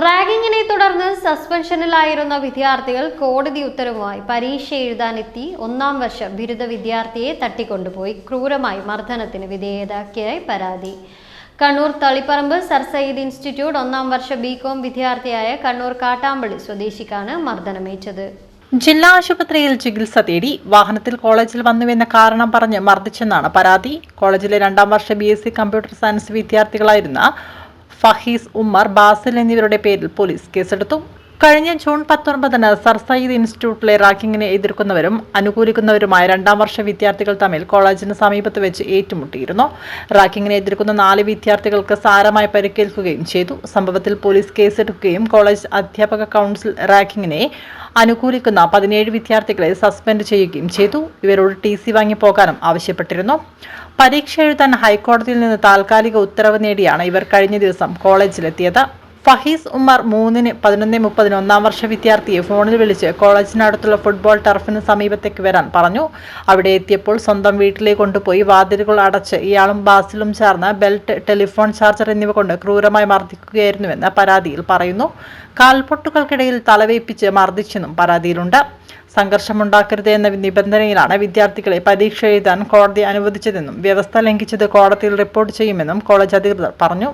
റാഗിങ്ങിനെ തുടർന്ന് സസ്പെൻഷനിലായിരുന്ന വിദ്യാർത്ഥികൾ കോടതി ഉത്തരവുമായി പരീക്ഷ എഴുതാനെത്തി ഒന്നാം വർഷ ബിരുദ വിദ്യാർത്ഥിയെ തട്ടിക്കൊണ്ടുപോയി. ക്രൂരമായി മർദ്ദനത്തിന് വിധേയതാക്കിയായി പരാതി. കണ്ണൂർ തളിപ്പറമ്പ് സർ സയ്യിദ് ഇൻസ്റ്റിറ്റ്യൂട്ട് ഒന്നാം വർഷ ബികോം വിദ്യാർത്ഥിയായ കണ്ണൂർ കാട്ടാമ്പള്ളി സ്വദേശിക്കാണ് മർദ്ദനമേറ്റത്. ജില്ലാ ആശുപത്രിയിൽ ചികിത്സ തേടി വാഹനത്തിൽ കോളേജിൽ വന്നുവെന്ന കാരണം പറഞ്ഞ് മർദ്ദിച്ചെന്നാണ് പരാതി. കോളേജിലെ രണ്ടാം വർഷ ബി കമ്പ്യൂട്ടർ സയൻസ് വിദ്യാർത്ഥികളായിരുന്ന ഫഹീസ് ഉമ്മർ ബാസിൽ എന്നിവരുടെ പേരിൽ പോലീസ് കേസെടുത്തു. കഴിഞ്ഞ ജൂൺ പത്തൊൻപതിന് സർ സയ്യിദ് ഇൻസ്റ്റിറ്റ്യൂട്ടിലെ റാക്കിങ്ങിനെ എതിർക്കുന്നവരും അനുകൂലിക്കുന്നവരുമായ രണ്ടാം വർഷ വിദ്യാർത്ഥികൾ തമ്മിൽ കോളേജിന് സമീപത്ത് വെച്ച് ഏറ്റുമുട്ടിയിരുന്നു. റാക്കിങ്ങിനെ എതിർക്കുന്ന നാല് വിദ്യാർത്ഥികൾക്ക് സാരമായി പരിക്കേൽക്കുകയും ചെയ്തു. സംഭവത്തിൽ പോലീസ് കേസെടുക്കുകയും കോളേജ് അധ്യാപക കൗൺസിൽ റാക്കിങ്ങിനെ അനുകൂലിക്കുന്ന പതിനേഴ് വിദ്യാർത്ഥികളെ സസ്പെൻഡ് ചെയ്യുകയും ചെയ്തു. ഇവരോട് ടി സി വാങ്ങി പോകാനും ആവശ്യപ്പെട്ടിരുന്നു. പരീക്ഷ എഴുതാൻ ഹൈക്കോടതിയിൽ നിന്ന് താൽക്കാലിക ഉത്തരവ് നേടിയാണ് ഇവർ കഴിഞ്ഞ ദിവസം കോളേജിലെത്തിയത്. ഫഹീസ് ഉമർ മൂന്നിന് പതിനൊന്ന് മുപ്പതിന് ഒന്നാം വർഷ വിദ്യാർത്ഥിയെ ഫോണിൽ വിളിച്ച് കോളേജിനടുത്തുള്ള ഫുട്ബോൾ ടർഫിന് സമീപത്തേക്ക് വരാൻ പറഞ്ഞു. അവിടെ എത്തിയപ്പോൾ സ്വന്തം വീട്ടിലേക്ക് കൊണ്ടുപോയി വാതിലുകൾ അടച്ച് ഇയാളും ബാസിലും ചേർന്ന് ബെൽറ്റ് ടെലിഫോൺ ചാർജർ എന്നിവ കൊണ്ട് ക്രൂരമായി മർദ്ദിക്കുകയായിരുന്നുവെന്ന് പരാതിയിൽ പറയുന്നു. കാൽപൊട്ടുകൾക്കിടയിൽ തലവേപ്പിച്ച് മർദ്ദിച്ചെന്നും പരാതിയിലുണ്ട്. സംഘർഷമുണ്ടാക്കരുത് എന്ന നിബന്ധനയിലാണ് വിദ്യാർത്ഥികളെ പരീക്ഷ എഴുതാൻ കോടതി അനുവദിച്ചതെന്നും വ്യവസ്ഥ ലംഘിച്ചത് കോടതിയിൽ റിപ്പോർട്ട് ചെയ്യുമെന്നും കോളേജ് അധികൃതർ പറഞ്ഞു.